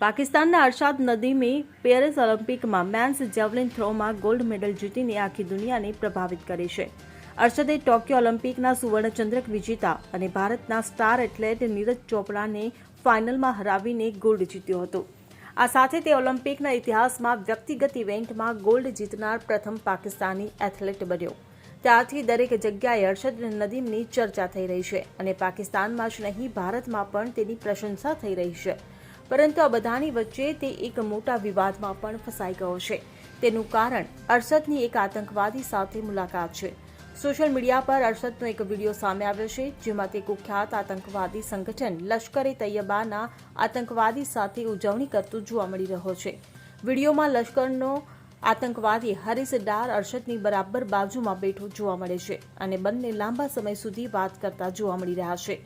પાકિસ્તાનના અરશાદ નદીમે પેરિસ ઓલિમ્પિકમાં મેન્સ જેવલિન થ્રોમાં ગોલ્ડ મેડલ જીતીને આખી દુનિયાને પ્રભાવિત કરી છે. અરશદે ટોક્યો ઓલિમ્પિકના સુવર્ણચંદ્રક વિજેતા અને ભારતના સ્ટાર એથ્લેટ નીરજ ચોપડાને ફાઇનલમાં હરાવીને ગોલ્ડ જીત્યો હતો. આ સાથે તે ઓલિમ્પિકના ઇતિહાસમાં વ્યક્તિગત ઇવેન્ટમાં ગોલ્ડ જીતનાર પ્રથમ પાકિસ્તાની એથ્લેટ બન્યો. ત્યારથી દરેક જગ્યાએ અરશદ નદીમની ચર્ચા થઈ રહી છે અને પાકિસ્તાનમાં જ નહીં, ભારતમાં પણ તેની પ્રશંસા થઈ રહી છે. પરંતુ આ બધાની વચ્ચે તે એક મોટા વિવાદમાં પણ ફસાઈ ગયો છે. તેનું કારણ અરશદની એક આતંકવાદી સાથે મુલાકાત છે. સોશિયલ મીડિયા પર અરશદનો એક વીડિયો સામે આવ્યો છે, જેમાં તે કુખ્યાત આતંકવાદી સંગઠન લશ્કરે તૈયબાના આતંકવાદી સાથે ઉજવણી કરતું જોવા મળી રહ્યો છે. વિડીયોમાં લશ્કરનો આતંકવાદી હરીસ ડાર અરશદની બરાબર બાજુમાં બેઠો જોવા મળે છે અને બંને લાંબા સમય સુધી વાત કરતા જોવા મળી રહ્યા છે.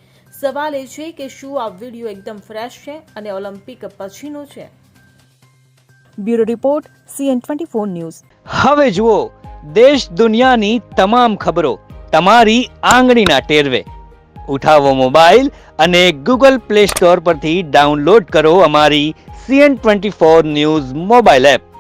સવાલ એ છે કે શું આ વીડિયો એકદમ ફ્રેશ છે અને ઓલિમ્પિક પછીનો છે? Bureau report CN twenty four news. હવે જુઓ, દેશ દુનિયાની તમામ ખબરો તમારી આંગળીના ટેરવે. ઉઠાવો મોબાઈલ અને ગૂગલ પ્લે સ્ટોર પરથી ડાઉનલોડ કરો અમારી CN twenty four news mobile app.